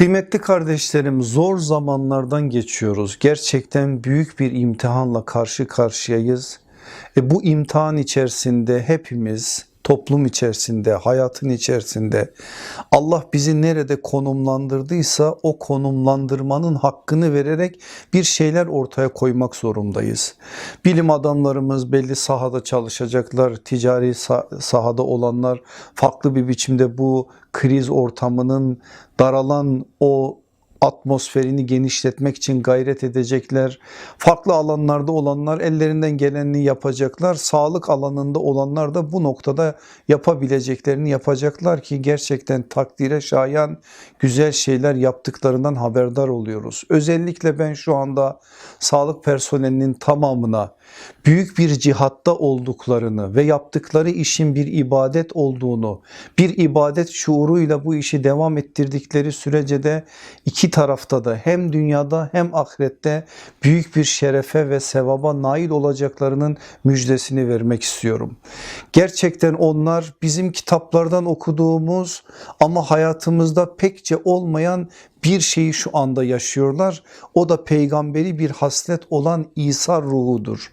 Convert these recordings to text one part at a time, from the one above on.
Kıymetli kardeşlerim zor zamanlardan geçiyoruz. Gerçekten büyük bir imtihanla karşı karşıyayız. E bu imtihan içerisinde hepimiz toplum içerisinde, hayatın içerisinde Allah bizi nerede konumlandırdıysa o konumlandırmanın hakkını vererek bir şeyler ortaya koymak zorundayız. Bilim adamlarımız belli sahada çalışacaklar, ticari sah- sahada olanlar farklı bir biçimde bu kriz ortamının daralan o atmosferini genişletmek için gayret edecekler. Farklı alanlarda olanlar ellerinden gelenini yapacaklar. Sağlık alanında olanlar da bu noktada yapabileceklerini yapacaklar ki gerçekten takdire şayan güzel şeyler yaptıklarından haberdar oluyoruz. Özellikle ben şu anda sağlık personelinin tamamına büyük bir cihatta olduklarını ve yaptıkları işin bir ibadet olduğunu, bir ibadet şuuruyla bu işi devam ettirdikleri sürece de iki tarafta da hem dünyada hem ahirette büyük bir şerefe ve sevaba nail olacaklarının müjdesini vermek istiyorum. Gerçekten onlar bizim kitaplardan okuduğumuz ama hayatımızda pekçe olmayan bir şeyi şu anda yaşıyorlar. O da peygamberi bir haslet olan İsa ruhudur.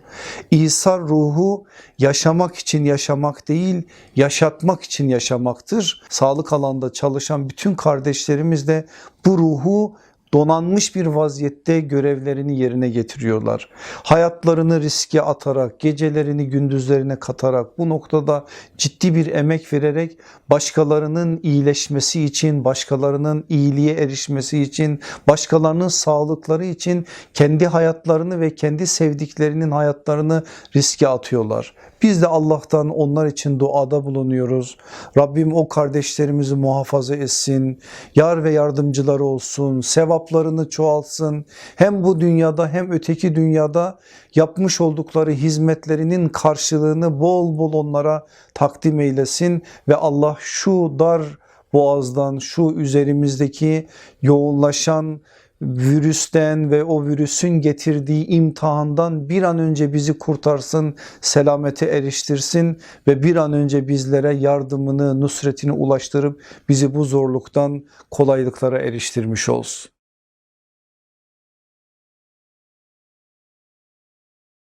İsa ruhu yaşamak için yaşamak değil, yaşatmak için yaşamaktır. Sağlık alanda çalışan bütün kardeşlerimiz de bu ruhu donanmış bir vaziyette görevlerini yerine getiriyorlar. Hayatlarını riske atarak, gecelerini gündüzlerine katarak bu noktada ciddi bir emek vererek başkalarının iyileşmesi için, başkalarının iyiliğe erişmesi için, başkalarının sağlıkları için kendi hayatlarını ve kendi sevdiklerinin hayatlarını riske atıyorlar. Biz de Allah'tan onlar için duada bulunuyoruz. Rabbim o kardeşlerimizi muhafaza etsin. Yar ve yardımcıları olsun. Sevaplarını çoğalsın. Hem bu dünyada hem öteki dünyada yapmış oldukları hizmetlerinin karşılığını bol bol onlara takdim eylesin ve Allah şu dar boğazdan şu üzerimizdeki yoğunlaşan virüsten ve o virüsün getirdiği imtihandan bir an önce bizi kurtarsın, selamete eriştirsin ve bir an önce bizlere yardımını, nusretini ulaştırıp bizi bu zorluktan kolaylıklara eriştirmiş olsun.